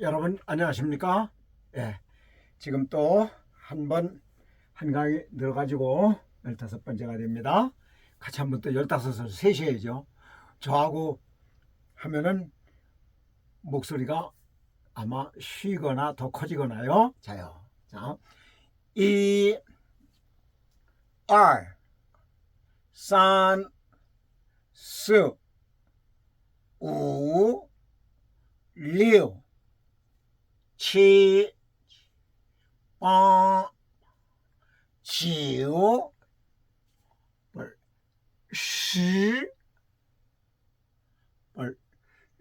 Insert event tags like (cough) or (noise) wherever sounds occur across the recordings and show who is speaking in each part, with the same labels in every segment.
Speaker 1: 여러분 안녕하십니까? 예. 지금 또 한 번 한강에 늘어가지고 15번째가 됩니다. 같이 한번 또 15을 세셔야죠. 저하고 하면은 목소리가 아마 쉬거나 더 커지거나요. 자요. 자. 이 R 산 스, 우, 류, 치, 빠, 지오, 월, 시, 월,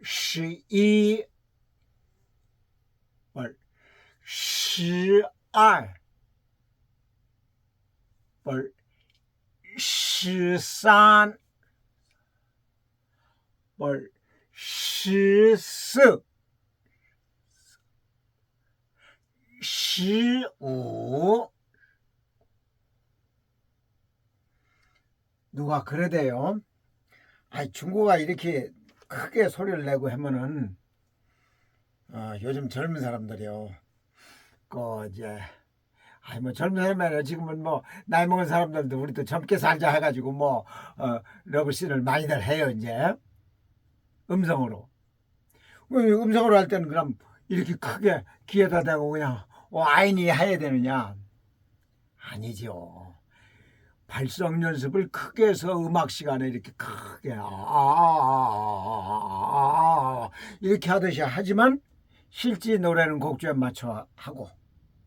Speaker 1: 십이, 월, 십二, 월, 십삼, 월, 십四, 십오. 누가 그러대요. 아이 중국어가 이렇게 크게 소리를 내고 하면은 어, 요즘 젊은 사람들이요. 그 이제 아이 뭐 젊은 사람이 지금은 뭐 나이 먹은 사람들도 우리도 젊게 살자 해가지고 뭐 어, 러브씬을 많이들 해요 이제 음성으로. 왜 음성으로 할 때는 그럼 이렇게 크게 귀에다 대고 그냥 와인이 해야 되느냐? 아니죠. 발성 연습을 크게 해서 음악 시간에 이렇게 크게 아, 아, 아, 이렇게 하듯이 하지만 실제 노래는 곡조에 맞춰 하고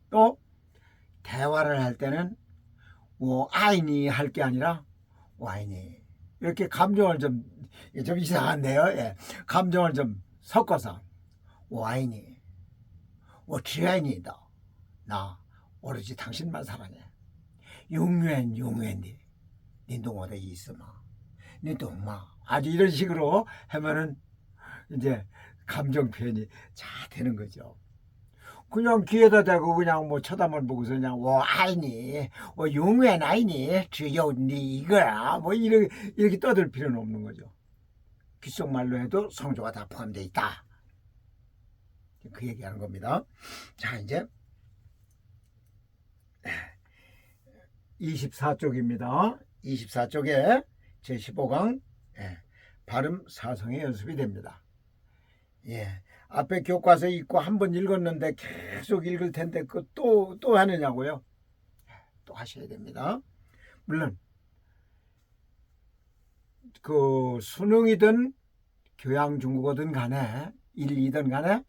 Speaker 1: 또 대화를 할 때는 뭐 아이니 할 게 아니라 와인이 이렇게 감정을 좀 좀 이상한데요. 예. 감정을 좀 섞어서 와인이 와인이다. 나 오로지 당신만 사랑해. 용유엔 용유엔디. 네 동어대 있으마. 네 동마. 아주 이런 식으로 하면은 이제 감정 표현이 잘 되는 거죠. 그냥 귀에다 대고 그냥 뭐 쳐다만 보고서 그냥 와 아니 와 용유엔 아이니 주여 니 이거야 뭐 이렇게 이렇게 떠들 필요는 없는 거죠. 귓속말로 해도 성조가 다 포함되어 있다. 그 얘기하는 겁니다. 자 이제 24쪽입니다. 24쪽에 제15강 예, 발음 사성의 연습이 됩니다. 예, 앞에 교과서 읽고 한 번 읽었는데 계속 읽을 텐데 그또또 하느냐고요? 또 하셔야 됩니다. 물론 그 수능이든 교양 중국어든 간에 1, 2든 간에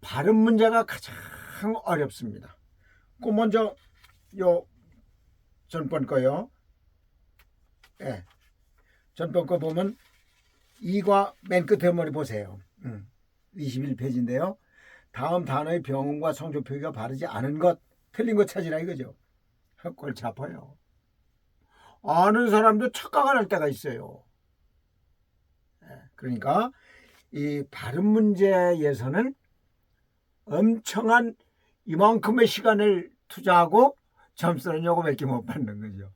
Speaker 1: 발음 문제가 가장 어렵습니다. 그 먼저 요 전번 거요. 예. 전번 거 보면 이과 맨 끝에 머리 보세요. 음, 21페이지인데요. 다음 단어의 병음과 성조 표기가 바르지 않은 것, 틀린 것 찾으라 이거죠. 골치 아파요. 아는 사람도 착각을 할 때가 있어요. 예, 그러니까 이 발음 문제에서는 엄청난 이만큼의 시간을 투자하고 점수는 요거밖에 못 받는 거죠.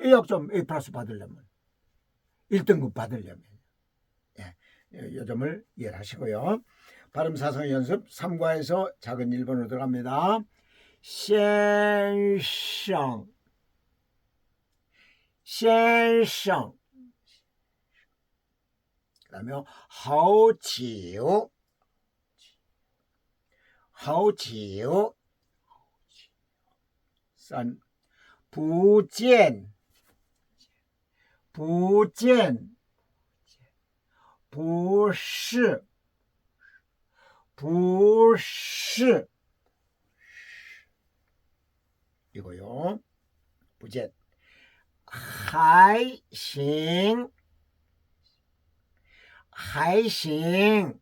Speaker 1: 이 역점 A 플러스 받으려면 1등급 받으려면 예, 예, 요 점을 이해하시고요. 발음 사성 연습 3과에서 작은 1번으로 들어갑니다. 샹샹 샹샹 그 다음에 하오지요 하오지요 산 부젠 부젠 부시. 부시. 이고요. 부젠 하이싱. 하이싱.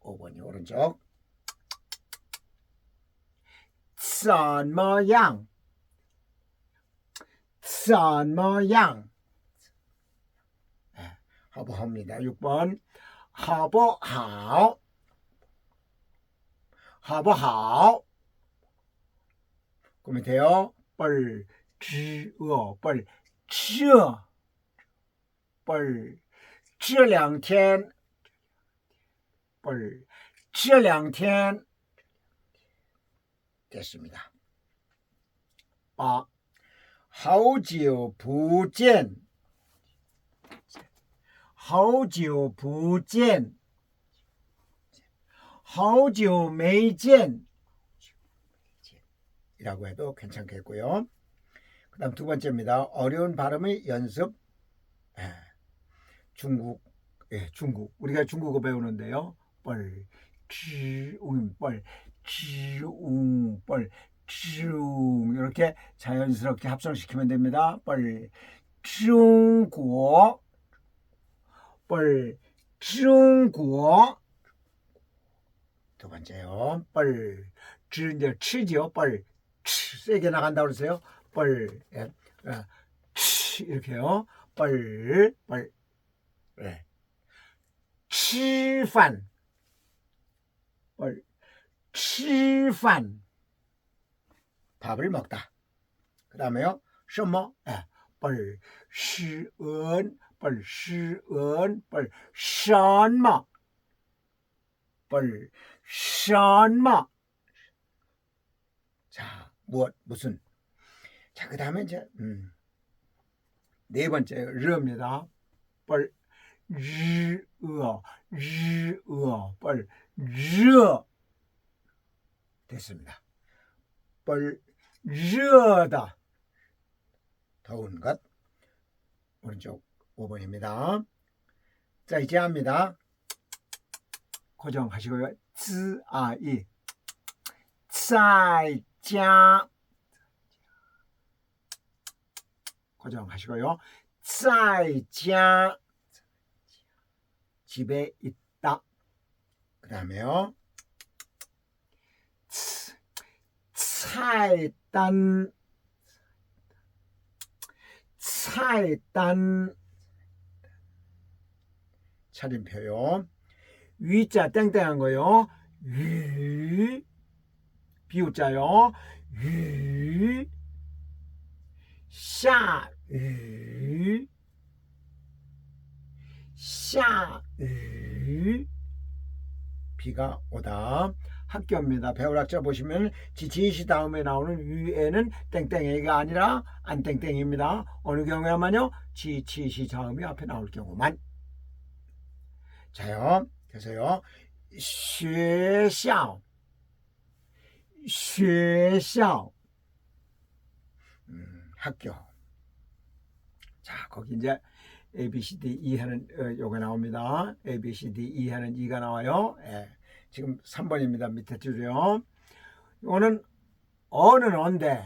Speaker 1: 5번이 오른쪽. 怎么样？怎么样？好不好？你的日本好不好？好不好？我们听哦，不儿知哦，不儿这，不儿这两天，不儿这两天。 됐습니다. 아, 하오지오 부젠 하오지오 부젠 하오지오 메이젠 이라고 해도 괜찮겠고요. 그 다음 두 번째입니다. 어려운 발음의 연습. 예, 중국, 예, 중국. 우리가 중국어 배우는데요. 뻘, 치, 옹, 음, 뻘, 쥐웅, 뻘, 쥐웅. 이렇게 자연스럽게 합성시키면 됩니다. 뻘, 중국, 뻘, 중국. 두 번째요. 뻘, 쥐, 이제 치죠. 뻘, 치, 세게 나간다고 그러세요. 뻘, 예, 어, 치, 이렇게요. 뻘, 뻘, 예. 吃饭, 뻘, 吃饭. 밥을 먹다. 그 다음에요. 什么? 예, 뻘, 施恩, 뻘, 施恩, 뻘, 什么? 뻘, 什么? 자, 무엇, 무슨. 자, 그 다음에 이제, 음, 네 번째, 르입니다. 뻘, 르, 으어, 르, 으어, 뻘, 르. 됐습니다. 뻘, 르다. 더운 것 오른쪽 5번입니다. 자 이제 합니다. 고정하시고요. 쯔아이 쌀자 고정하시고요. 쌀자 집에 있다. 그 다음에요. 찰단 찰단 차림표요. 위자 땡땡한 거요. 위 비우자요. 위 샤위 샤위 비가 오다. 학교입니다. 배울 학자 보시면 지치시 다음에 나오는 위에는 땡땡이가 아니라 안 땡땡입니다. 어느 경우야만요. 지치시 다음이 앞에 나올 경우만. 자요. 그래서요. 学校学校 음, 학교 자 거기 이제 A, B, C, D, E 하는 어, 요가 나옵니다 A, B, C, D, E 하는 E가 나와요 예, 지금 3번입니다 밑에 줄이요 이거는 어는 언데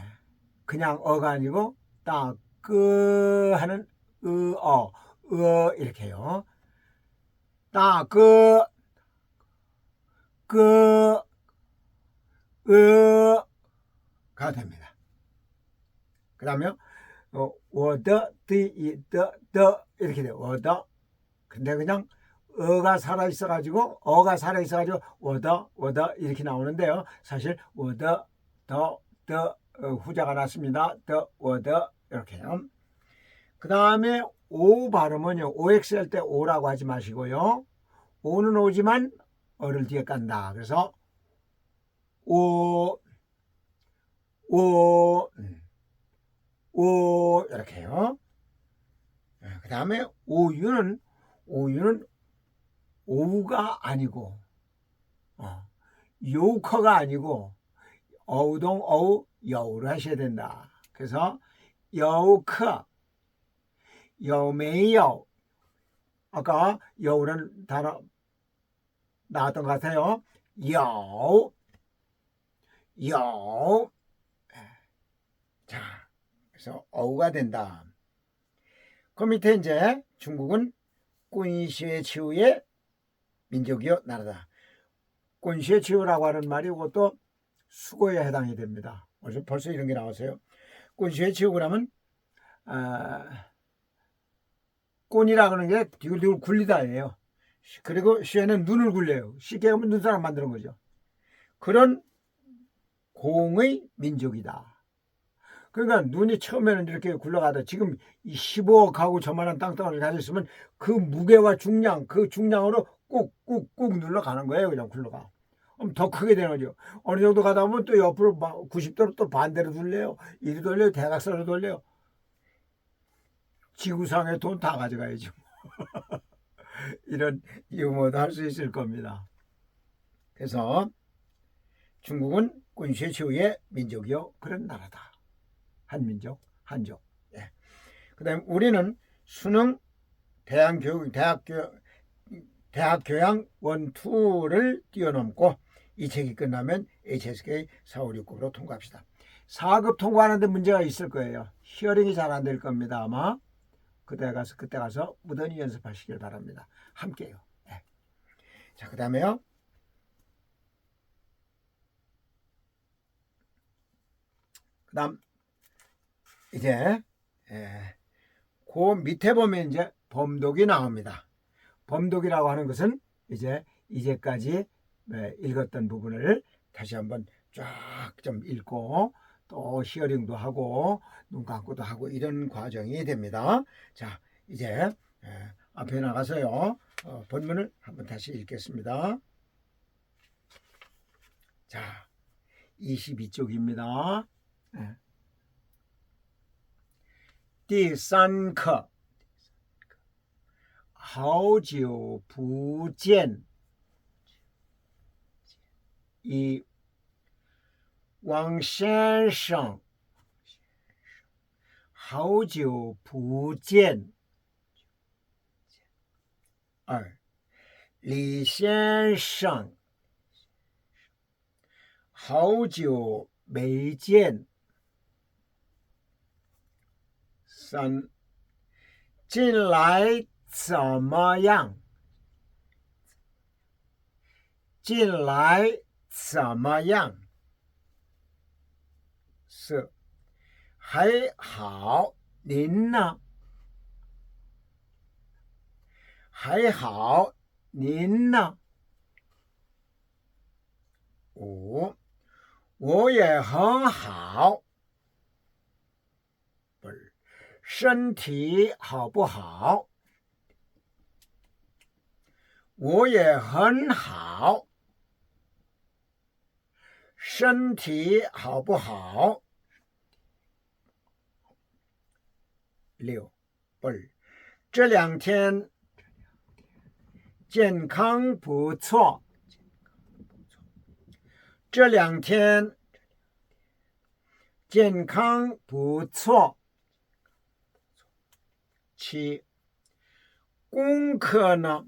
Speaker 1: 그냥 어가 아니고 따끄 하는 으어 으 이렇게요 따끄 끄 으가 됩니다. 그 다음에 어, 워더, 디, 더, 더 이렇게 돼요. 워더. 근데 그냥 어가 살아 있어 가지고 어가 살아 있어 가지고 워더, 워더 이렇게 나오는데요. 사실 워더, 더, 더 어, 후자가 났습니다. 더, 워더 이렇게요. 그 다음에 오 발음은요. OX 할 때 오라고 하지 마시고요. 오는 오지만 어를 뒤에 깐다. 그래서 오, 오, 음. 오, 이렇게 해요. 그 다음에 오유는, 오유는 오우가 아니고, 어, 요커가 아니고, 어우동 어우 여우를 하셔야 된다. 그래서 여우커, 여메여, 아까 여우는 단어 나왔던 것 같아요. 여우, 有. 자, 그래서 어우가 된다. 그 밑에 이제 중국은 꾼시치우의 민족이요 나라다. 꾼시치우라고 하는 말이 이것도 수고에 해당이 됩니다. 벌써, 벌써 이런 게 나왔어요. 꾼시치우 그러면 아, 꾼이라 그러는 게 디글디글 굴리다예요. 그리고 시에는 눈을 굴려요. 쉽게 하면 눈사람 만드는 거죠. 그런 공의 민족이다. 그러니까 눈이 처음에는 이렇게 굴러가다 지금 15억 하고 저만한 땅덩어리를 가졌으면 그 무게와 중량, 그 중량으로 꼭 꾹꾹 눌러 가는 거예요. 그냥 굴러가. 그럼 더 크게 되는 거죠. 어느 정도 가다 보면 또 옆으로 90도로 또 반대로 돌려요. 이리 돌려요. 대각선으로 돌려요. 지구상의 돈 다 가져가야죠. (laughs) 이런 유머도 할 수 있을 겁니다. 그래서 중국은 군쉐 최후의 민족이요 그런 나라다. 한민족, 한족. 예. 그 다음 우리는 수능 대학 교육 대학 교 대학 교양 원투를 뛰어넘고 이 책이 끝나면 HSK 456급으로 통과합시다. 4급 통과하는데 문제가 있을 거예요. 히어링이 잘 안 될 겁니다. 아마 그때 가서 그때 가서 무던히 연습하시길 바랍니다. 함께요. 예. 자, 그 다음에요. 그 다음 이제 예, 그 밑에 보면 이제 범독이 나옵니다. 범독이라고 하는 것은 이제 이제까지 네, 읽었던 부분을 다시 한번 쫙 좀 읽고 또 히어링도 하고 눈 감고도 하고 이런 과정이 됩니다. 자 이제 예, 앞에 나가서요 어, 본문을 한번 다시 읽겠습니다. 자 22쪽입니다. 예. 第三课， 好久不见。一，王先生，好久不见。二，李先生，好久没见。三，近来怎么样？近来怎么样？四，还好，您呢？还好，您呢？五，我也很好。不是。身体好不好？我也很好。身体好不好？六，不是，这两天健康不错。这两天健康不错。七，功课呢？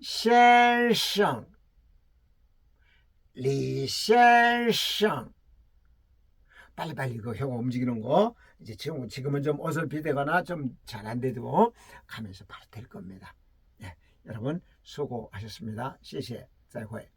Speaker 1: 先生,李先生. 빨리빨리 이거 혀가 움직이는 거 이제 지금 지금은 좀 어설피되거나 좀 잘 안 돼도 가면서 바로 될 겁니다. 예, 여러분 수고하셨습니다. 谢谢,再会.